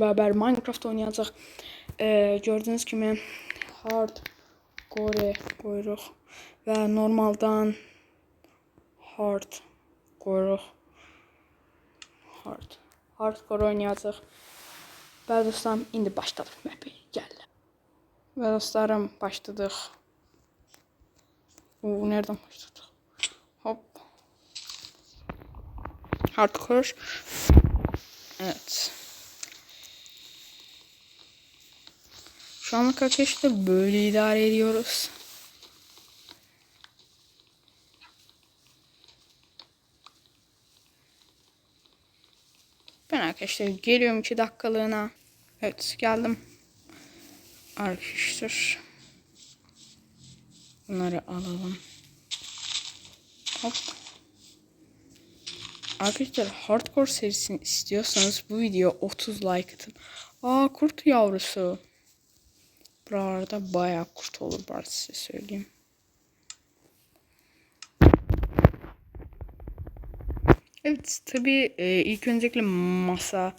beraber Minecraft oynayacaq. Ee, gördüyünüz kimi hardcore qoyuruq və normaldan hard qoyuruq. Hard. Hardcore oynayacaq. Və dostlarım, indi başladıq məpi. Gəlin. Və dostlarım, başladıq. Oo, nereden başladık? Hop. Hardcore. Evet. Şu anlık arkadaşlar böyle idare ediyoruz. Ben arkadaşlar geliyorum 2 dakikalığına. Evet geldim. Arkadaşlar. Bunları alalım. Hop. Arkadaşlar hardcore serisini istiyorsanız bu video 30 like atın. Aa kurt yavrusu. Buralarda bayağı kurt olur bari size söyleyeyim. Evet tabi e, ilk öncelikle masa,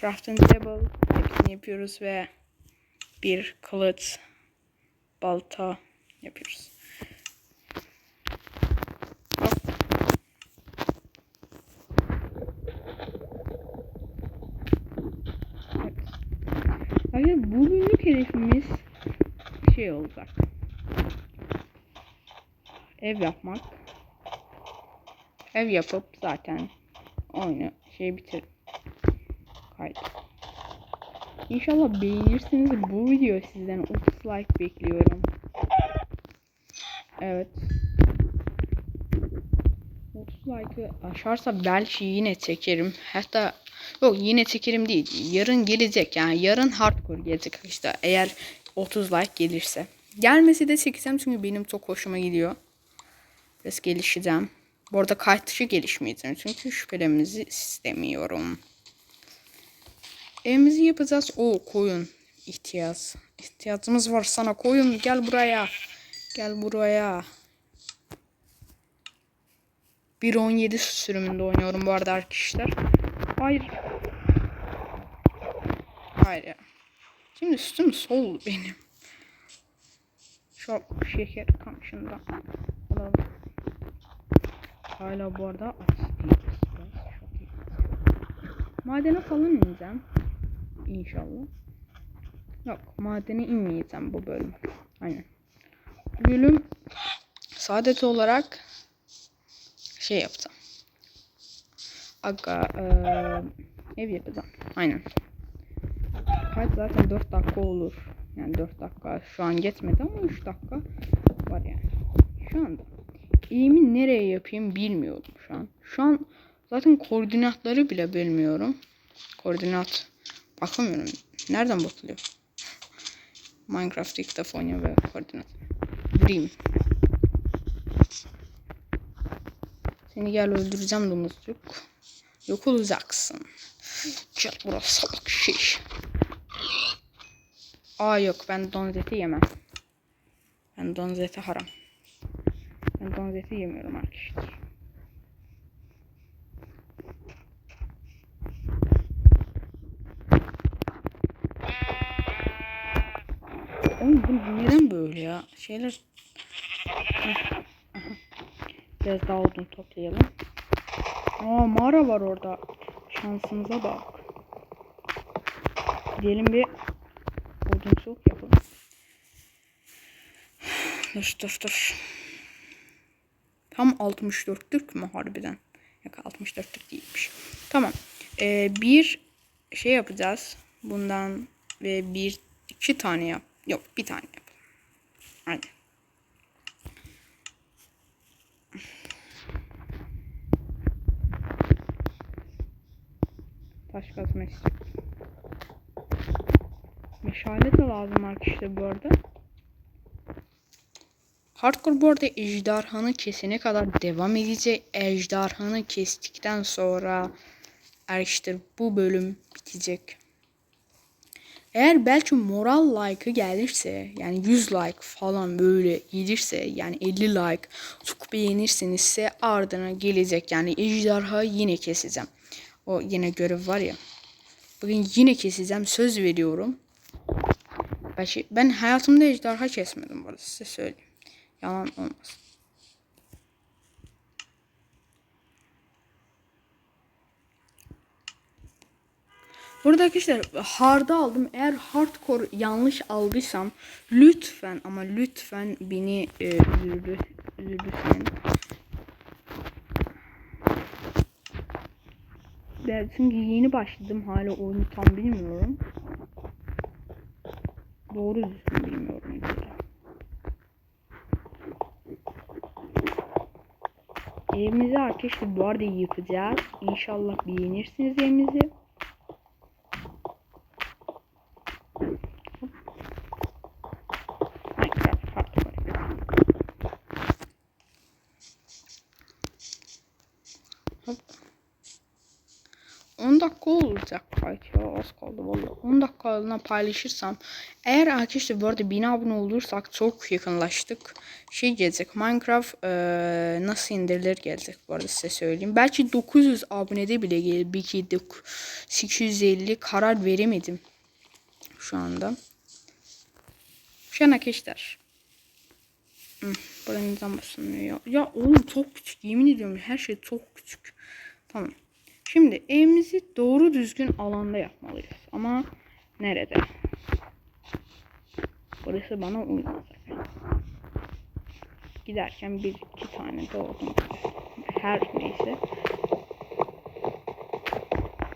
crafting table hepsini yapıyoruz ve bir kılıç, balta yapıyoruz. Hop. Evet. Hayır bugünlük hedefimiz şey olacak. Ev yapmak. Ev yapıp zaten oyunu şey bitir. Kaydı. İnşallah beğenirsiniz. Bu video sizden 30 like bekliyorum. Evet. 30 like'ı aşarsa belki yine çekerim. Hatta yok yine çekerim değil. Yarın gelecek yani yarın hardcore gelecek işte eğer 30 like gelirse. Gelmesi de çekeceğim çünkü benim çok hoşuma gidiyor. Biraz gelişeceğim. Bu arada kayıt dışı gelişmeyeceğim çünkü şüphelerimizi istemiyorum. Evimizi yapacağız. O koyun ihtiyaç. İhtiyacımız var sana koyun gel buraya. Gel buraya. 1.17 sürümünde oynuyorum bu arada arkadaşlar. Hayır. Hayır ya. Şimdi üstüm sol benim. Şu şeker alalım. Hala bu arada. Çok. Madene falan ineceğim. İnşallah. Yok madene inmeyeceğim bu bölüm. Aynen. Bölüm sadece olarak şey yapacağım. Aga eee, ev yapacağım. Aynen. Kaç zaten 4 dakika olur. Yani 4 dakika şu an yetmedi ama 3 dakika var yani. Şu anda eğimi nereye yapayım bilmiyorum şu an. Şu an zaten koordinatları bile bilmiyorum. Koordinat bakamıyorum. Nereden bakılıyor? Minecraft ilk defa oynuyor ve koordinat. Vurayım. Seni gel öldüreceğim domuzcuk. Yok olacaksın. Gel burası salak şey. Aa yok ben domuz eti yemem. Ben domuz eti haram. Ben domuz eti yemiyorum arkadaşlar. Oğlum bu neden böyle ya? Şeyler... Heh. Biraz daha odun toplayalım. Aa mağara var orada. Şansımıza bak. Gidelim bir odunculuk yapalım. Dur dur dur. Tam 64'lük mü harbiden? Yok 64'lük değilmiş. Tamam. Ee, bir şey yapacağız. Bundan ve bir iki tane yap. Yok bir tane yap. Aynen. Taş kazma istiyorum. Meşale de lazım arkadaşlar bu arada. Hardcore bu arada ejderhanı kesene kadar devam edecek. Ejderhanı kestikten sonra arkadaşlar bu bölüm bitecek. Eğer belki moral like'ı gelirse yani 100 like falan böyle gelirse yani 50 like çok beğenirsenizse ardına gelecek yani ejderha yine keseceğim. O yine görev var ya. Bugün yine keseceğim. Söz veriyorum. Ben, şey- ben hayatımda ejderha kesmedim bu arada size söyleyeyim. Yalan olmasın. Burada arkadaşlar hard'ı aldım. Eğer hardcore yanlış aldıysam lütfen ama lütfen beni e, üzülür, Ben çünkü yeni başladım hala oyunu tam bilmiyorum. Doğru düzgün bilmiyorum. Evimizi arkadaşlar bu arada yıkacağız. İnşallah beğenirsiniz evimizi. Minecraft hardcore. Hop. 10 dakika olacak belki ya az kaldı valla. 10 dakikalığına paylaşırsam eğer arkadaşlar bu arada 1000 abone olursak çok yakınlaştık. Şey gelecek Minecraft eee, nasıl indirilir gelecek bu arada size söyleyeyim. Belki 900 abonede bile gelir. Belki de 850 karar veremedim şu anda. Şu an arkadaşlar. Hı, Buranızdan basılmıyor. Ya oğlum çok küçük. Yemin ediyorum her şey çok küçük. Tamam. Şimdi evimizi doğru düzgün alanda yapmalıyız. Ama nerede? Burası bana uymaz. Giderken bir iki tane doğdum. Her neyse.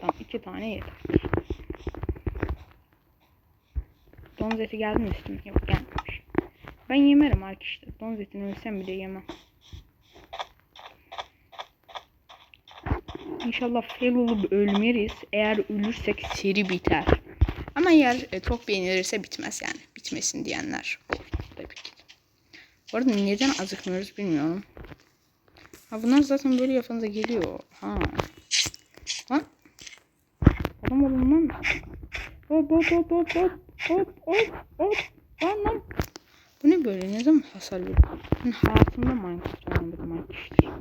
Tamam iki tane yeter. Domuz eti geldi mi üstüme? Yok gelmemiş. Ben yemerim arkadaşlar. Domuz etini ölsem bile yemem. İnşallah fail olup ölmeyiz. Eğer ölürsek seri biter. Ama eğer e, çok beğenilirse bitmez yani. Bitmesin diyenler tabii ki. Bu arada neden acıkmıyoruz bilmiyorum. Ha bunlar zaten böyle yapınca geliyor. Ha. Lan. Adam olun. Hop hop hop hop hop hop hop hop. Lan lan. Bu ne böyle? Ne zaman hasar veriyor? Ben hayatımda Minecraft oynamadım arkadaşlar.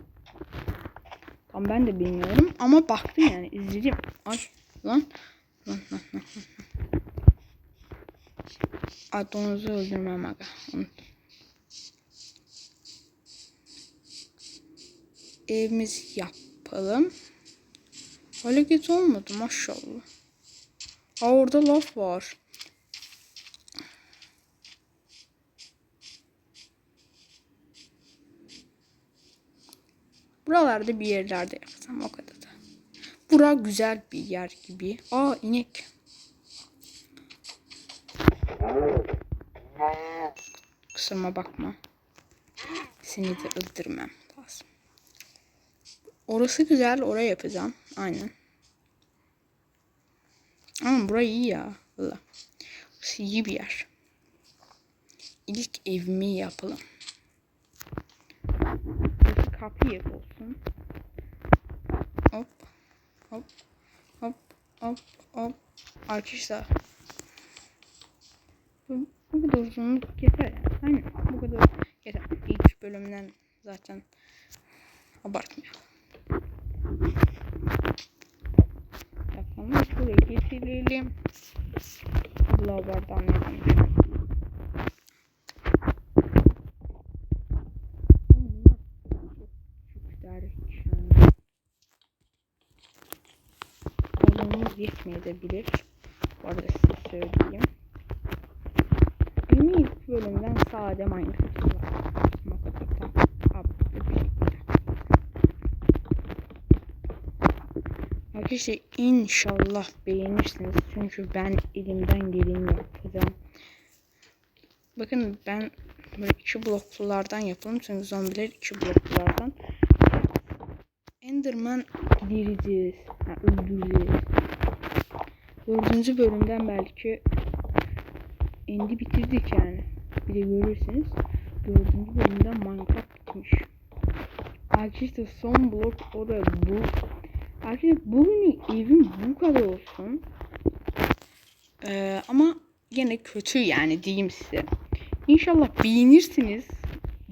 Tam ben de bilmiyorum ama baktım yani izledim. Ay lan. Lan lan lan. lan. Ay domuzu öldürmem aga. Evimizi yapalım. Hareket olmadı maşallah. Aa orada laf var. Buralarda bir yerlerde yapsam o kadar da. Bura güzel bir yer gibi. Aa inek. Kusuruma bakma. Seni de öldürmem lazım. Orası güzel. Oraya yapacağım. Aynen. Ama burayı iyi ya. Valla. Burası iyi bir yer. İlk evimi yapalım. Burası kapı ev olsun. Hop. Hop. Hop. Hop. Hop. Arkadaşlar. Bu, bu kadar uzunluk yeter yani. Aynen. Bu kadar yeter. İlk bölümden zaten abartmayalım. Yapalım. Şuraya getirelim. Lavardan yapalım. Alanımız yetmeyebilir. Bu arada size söyleyeyim. İlk bölümden sade Minecraft var. O kadar da absürt bir şekilde. Arkadaşlar inşallah beğenirsiniz. Çünkü ben elimden geleni yapacağım. Bakın ben böyle iki bloklulardan yapalım. Çünkü zombiler iki bloklulardan. Enderman gidereceğiz. Ha, öldüreceğiz. Dördüncü bölümden belki endi bitirdik yani. Bir de görürseniz dördüncü bölümden Minecraft bitmiş. Arkadaşlar son blok o da bu. Arkadaşlar bugün evim bu kadar olsun. Ee, ama gene kötü yani diyeyim size. İnşallah beğenirsiniz.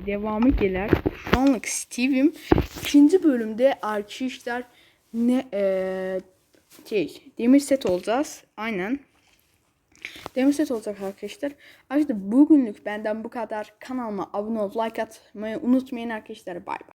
Devamı gelir. Şu anlık Steve'im ikinci bölümde arkadaşlar ne eee şey demir set olacağız. Aynen. Demir olacak arkadaşlar. Arkadaşlar bugünlük benden bu kadar. Kanalıma abone olup like atmayı unutmayın arkadaşlar. Bay bay.